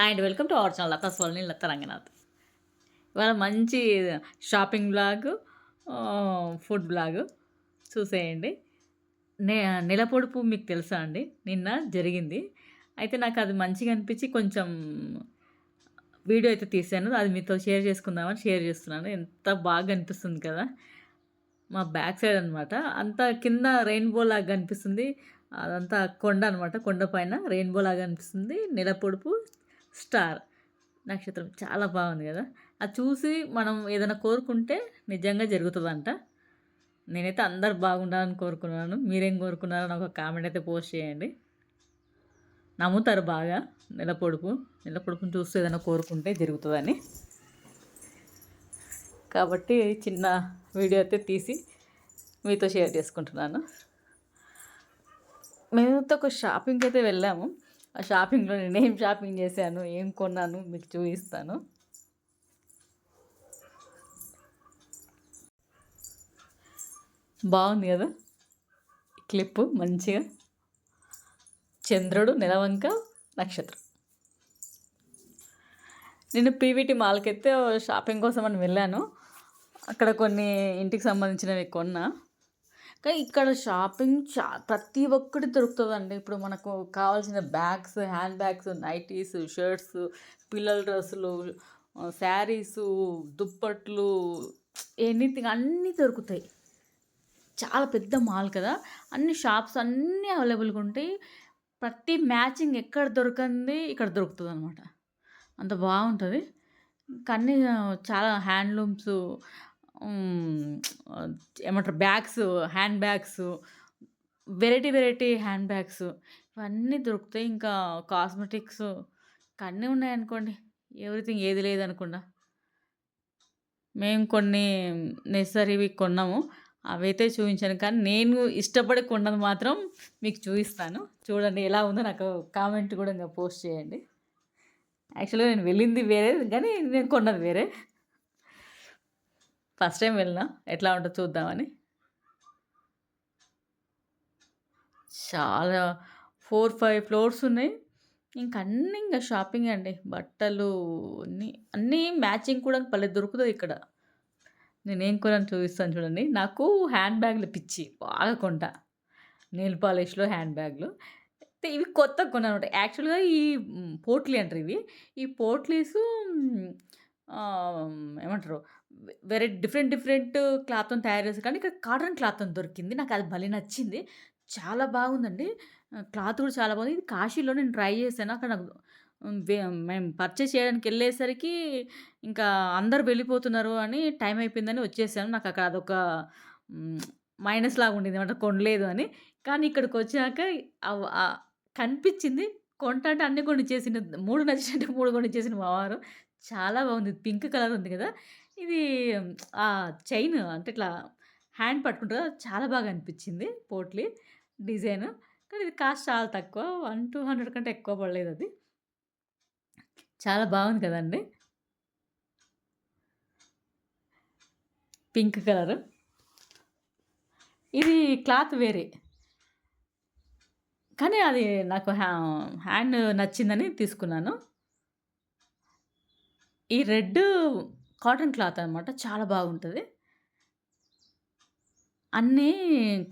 Hi and welcome to our channel Latha సోల్ని Latha Ranganath ఇవాళ మంచి shopping blog food blog చూసేయండి. నే నెల పొడుపు మీకు తెలుసా అండి? నిన్న జరిగింది. అయితే నాకు అది మంచిగా అనిపించి కొంచెం వీడియో అయితే తీసాను అది మీతో షేర్ చేసుకుందామని షేర్ చేస్తున్నాను. ఎంత బాగా అనిపిస్తుంది కదా? మా బ్యాక్ సైడ్ అనమాట అంత కింద రెయిన్బో లాగా అనిపిస్తుంది. అదంతా కొండ అనమాట కొండ పైన రెయిన్బో లాగా అనిపిస్తుంది. నెల పొడుపు స్టార్ నక్షత్రం. చాలా బాగుంది కదా. అది చూసి మనం ఏదైనా కోరుకుంటే నిజంగా జరుగుతుందంట. నేనైతే అందరు బాగుండాలని కోరుకున్నాను. మీరేం కోరుకున్నారో నాకు ఒక కామెంట్ అయితే పోస్ట్ చేయండి. నమ్ముతారు బాగా. నెల పొడుపు. నెల పొడుపుని చూస్తే ఏదైనా కోరుకుంటే జరుగుతుందని. కాబట్టి చిన్న వీడియో అయితే తీసి మీతో షేర్ చేసుకుంటున్నాను. మేమైతే ఒక షాపింగ్కి అయితే వెళ్ళాము. ఆ షాపింగ్లో నేను ఏం షాపింగ్ చేశాను ఏం కొన్నాను మీకు చూపిస్తాను. బాగుంది కదా? క్లిప్ మంచిగా. చంద్రుడు నెలవంక నక్షత్రం. నేను పీవీటీ మాల్కి అయితే షాపింగ్ కోసం అని వెళ్ళాను. అక్కడ కొన్ని ఇంటికి సంబంధించినవి కొన్నా. కానీ ఇక్కడ షాపింగ్ చా ప్రతి ఒక్కటి దొరుకుతుందండి. ఇప్పుడు మనకు కావాల్సిన bags hand bags nighties shirts పిల్లల డ్రెస్సులు శారీసు దుప్పట్లు ఎనీథింగ్ అన్నీ దొరుకుతాయి. చాలా పెద్ద మాల్ కదా. అన్ని షాప్స్ అన్నీ అవైలబుల్గా ఉంటాయి ప్రతి మ్యాచింగ్ ఎక్కడ దొరకంది ఇక్కడ దొరుకుతుంది అనమాట అంత బాగుంటుంది. కానీ చాలా హ్యాండ్లూమ్స్ ఏమంటారు bags hand bags variety variety hand bags ఇవన్నీ దొరుకుతాయి. ఇంకా కాస్మెటిక్స్ ఇంకా అన్నీ ఉన్నాయనుకోండి ఎవ్రీథింగ్ ఏది లేదనకుండా. మేము కొన్ని నెసరీవి కొన్నాము అవైతే చూపించాను. కానీ నేను ఇష్టపడి కొన్నది మాత్రం మీకు చూపిస్తాను. చూడండి ఎలా ఉందో నాకు కామెంట్ కూడా ఇంకా పోస్ట్ చేయండి. యాక్చువల్గా నేను వెళ్ళింది వేరే కానీ నేను కొన్నది వేరే. ఫస్ట్ టైం వెళ్ళినా? ఎట్లా ఉంటుందో చూద్దామని? చాలా ఫోర్ ఫైవ్ ఫ్లోర్స్ ఉన్నాయి. ఇంక అన్నీ ఇంకా షాపింగ్ అండి. బట్టలు అన్నీ అన్నీ మ్యాచింగ్ కూడా పల్లె దొరుకుతుంది ఇక్కడ. నేనేం కొనని చూపిస్తాను చూడండి. నాకు హ్యాండ్ బ్యాగ్లు పిచ్చి బాగా కొంటా. నెయిల్ పాలిష్లో హ్యాండ్ బ్యాగ్లు అయితే ఇవి కొత్త కొన్నాను యాక్చువల్గా ఈ పోట్లీ అంటారు ఇవి. ఈ పోట్లీసు ఏమంటారు? వేరే డిఫరెంట్ డిఫరెంట్ క్లాత్‌తో తయారు చేస్తారు కానీ ఇక్కడ కాటన్ క్లాత్ దొరికింది. నాకు అది భలే నచ్చింది. చాలా బాగుందండి. క్లాత్ కూడా చాలా బాగుంది. ఇది కాశీలో నేను ట్రై చేశాను. అక్కడ నాకు మేము పర్చేస్ చేయడానికి వెళ్ళేసరికి ఇంకా అందరు వెళ్ళిపోతున్నారు అని టైం అయిపోయిందని వచ్చేసాను. నాకు అక్కడ అదొక మైనస్ లాగా ఉండింది. అనమాట కొనలేదు అని. కానీ ఇక్కడికి వచ్చాక కనిపించింది. కొంటా అంటే అన్నీ కొనిచ్చేసిండు. 3 నచ్చినట్టు 3 కొనిచ్చేసిండు మా వారు. చాలా బాగుంది. పింక్ కలర్ ఉంది కదా! ఇది ఆ చైన్ అంటే ఇట్లా హ్యాండ్ పట్టుకుంటారు చాలా బాగా అనిపించింది పోట్లీ డిజైన్. కానీ ఇది కాస్ట్ చాలా తక్కువ. వన్ టూ హండ్రెడ్ కంటే ఎక్కువ పడలేదు అది. చాలా బాగుంది కదండి పింక్ కలర్. ఇది క్లాత్ వేరే. కానీ అది నాకు హ్యా హ్యాండ్ నచ్చిందని తీసుకున్నాను. ఈ రెడ్ కాటన్ క్లాత్ అనమాట. చాలా బాగుంటుంది అన్నీ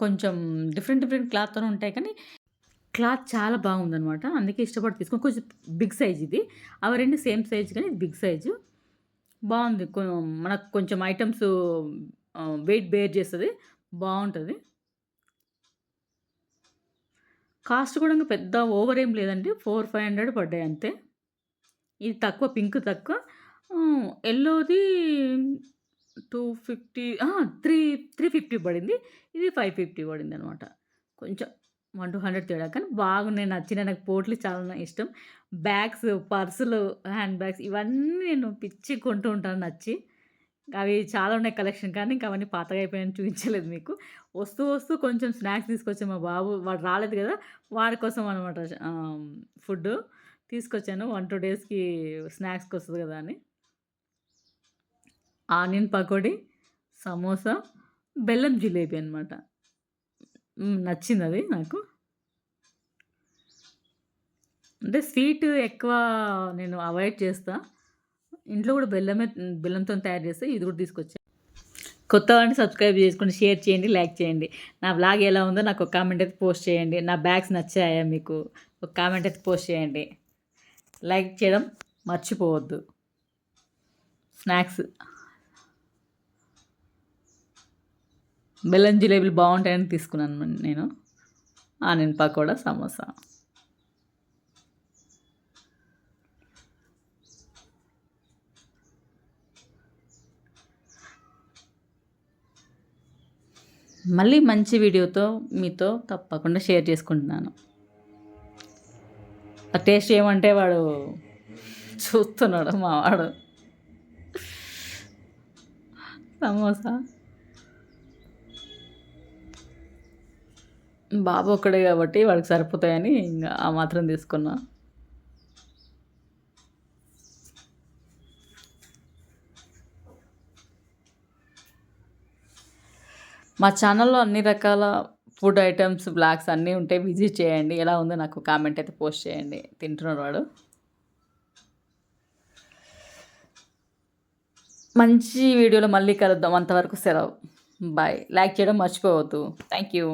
కొంచెం డిఫరెంట్ డిఫరెంట్ క్లాత్‌తోనే ఉంటాయి కానీ, క్లాత్ చాలా బాగుందనమాట. అందుకే ఇష్టపడి తీసుకుని కొంచెం బిగ్ సైజ్ ఇది. అవి రెండు సేమ్ సైజ్ కానీ ఇది బిగ్ సైజు. బాగుంది కొ మనకు కొంచెం ఐటమ్స్ వెయిట్ బేర్ చేస్తుంది బాగుంటుంది కాస్ట్ కూడా పెద్ద ఓవర్ ఏం లేదండి. 4, 500 పడ్డాయి అంతే. ఇది తక్కువ పింక్ తక్కువ. ఎల్లోది 250 అహా! త్రీ 350 పడింది. ఇది 550 పడిందనమాట. కొంచెం 1-200 తేడా. కానీ బాగున్నాయి. నచ్చినాయి. నాకు పోట్లు చాలా ఇష్టం. బ్యాగ్స్, పర్సులు, హ్యాండ్ బ్యాగ్స్ ఇవన్నీ నేను పిచ్చి కొంటూ ఉంటాను నచ్చి. అవి చాలా ఉన్నాయి కలెక్షన్ కానీ ఇంకా అవన్నీ పాతగా అయిపోయాయని చూపించలేదు మీకు. వస్తూ వస్తూ కొంచెం స్నాక్స్ తీసుకొచ్చాను మా బాబు వాడు రాలేదు కదా! వాడి కోసం అనమాట ఫుడ్డు తీసుకొచ్చాను. 1, 2 డేస్‌కి స్నాక్స్‌కి వస్తుంది కదా అని. ఆనియన్ పకోడీ, సమోసా, బెల్లం జిలేబీ అనమాట. నచ్చింది అది నాకు. అంటే స్వీట్ ఎక్కువ నేను అవాయిడ్ చేస్తా. ఇంట్లో కూడా బెల్లమే బెల్లంతో తయారు చేస్తే ఇది కూడా తీసుకొచ్చా. కొత్త వాడిని సబ్స్క్రైబ్ చేసుకోండి, షేర్ చేయండి, లైక్ చేయండి. నా బ్లాగ్ ఎలా ఉందో నాకు ఒక కామెంట్ అయితే పోస్ట్ చేయండి. నా బ్యాగ్స్ నచ్చాయా మీకు? ఒక కామెంట్ అయితే పోస్ట్ చేయండి. లైక్ చేయడం మర్చిపోవద్దు. స్నాక్స్ బెల్లం జిలేబీలు బాగుంటాయని తీసుకున్నాను నేను. ఆనియన్ పకోడా, సమోసా. మళ్ళీ మంచి వీడియోతో మీతో తప్పకుండా షేర్ చేసుకుంటున్నాను. ఆ టేస్ట్ ఏమంటే వాడు చూస్తున్నాడు మావాడు సమోసా. బాబు ఒక్కడే కాబట్టి వాడికి సరిపోతాయని ఇంకా ఆ మాత్రం తీసుకున్నా. మా ఛానల్‌లో అన్ని రకాల ఫుడ్ ఐటమ్స్ బ్లాగ్స్ అన్నీ ఉంటాయి. విజిట్ చేయండి. ఎలా ఉందో నాకు కామెంట్ అయితే పోస్ట్ చేయండి. తింటున్నాడు వాడు. మంచి వీడియోలో మళ్ళీ కలుద్దాం. అంతవరకు సెలవు. బాయ్. లైక్ చేయడం మర్చిపోవద్దు. Thank you.